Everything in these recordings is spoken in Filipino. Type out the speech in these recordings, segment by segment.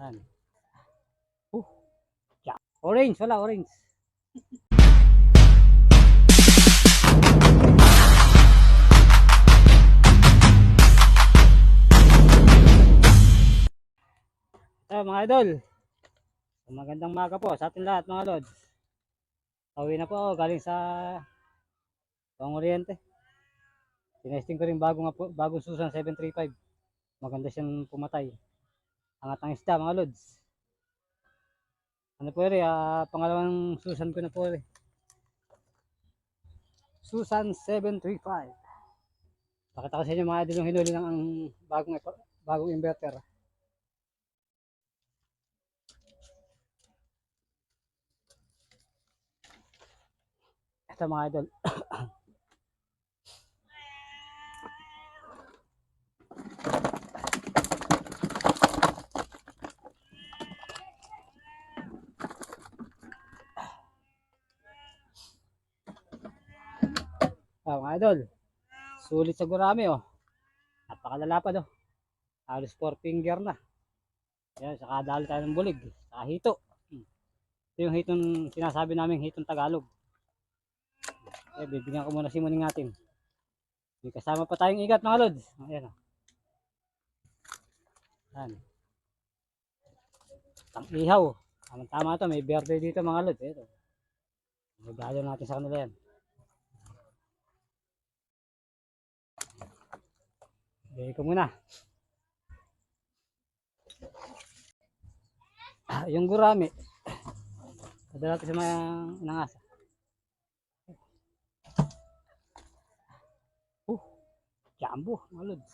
Yan. Uh. Yeah. Orange, wala orange. So, mga idol. Magandang maga po sa ating lahat mga lods. Pauwi na po ako galing sa Pang Oriente. Tinesting ko rin bagong, apo- bagong Susan 735. Maganda siyang pumatay. Angat ang isda mga lods. Ano po rin, ah, pangalawang Susan ko na po rin. Susan 735. Pakita ko sa inyo mga idol yung hinuli ng ang bagong, bagong inverter. Ito mga idol. Ah, mga idol. Sulit sa gurami oh. Napakalalapad oh. Halos 4 finger na. Yan, saka dali tayo ng bulig. Saka hito. Ito yung hitong sinasabi namin hitong Tagalog. Eh, bibigyan ko muna si Muning natin. May kasama pa tayong igat mga lods. Ayan oh. Yan. Tang ihaw. Tama tama to, may berde dito mga lods. Ito. Regalo natin sa kanila yan. Bigay ko muna. Ah, yung gurami. Padala ko sa mga nangasa. Uh, jambo, mga lods.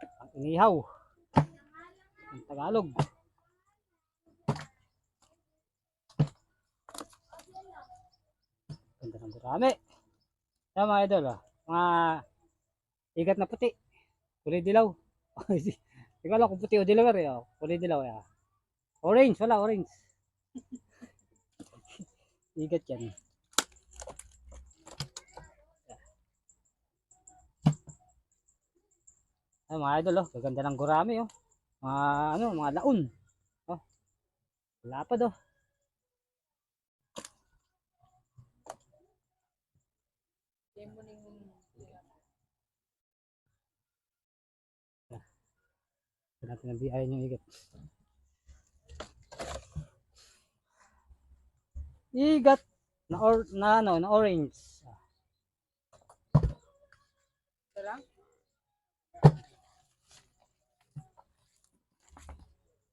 Ang inihaw. Ang Tagalog. Ganda ng gurami. Yan mga idol, ah. mga igat na puti. Kulay dilaw. Hindi ko alam kung puti o dilaw eh. Oh. Kulay dilaw. Eh. Orange, wala orange. igat yan. Ay, mga idol, oh. Gaganda ng gurami, oh. Mga, ano, mga laon. Oh. Lapad, oh. Ito natin ang biyahe yung igat. Igat na or na ano, na orange. Ito lang?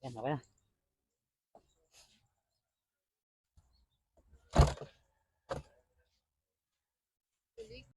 Yan, okay na.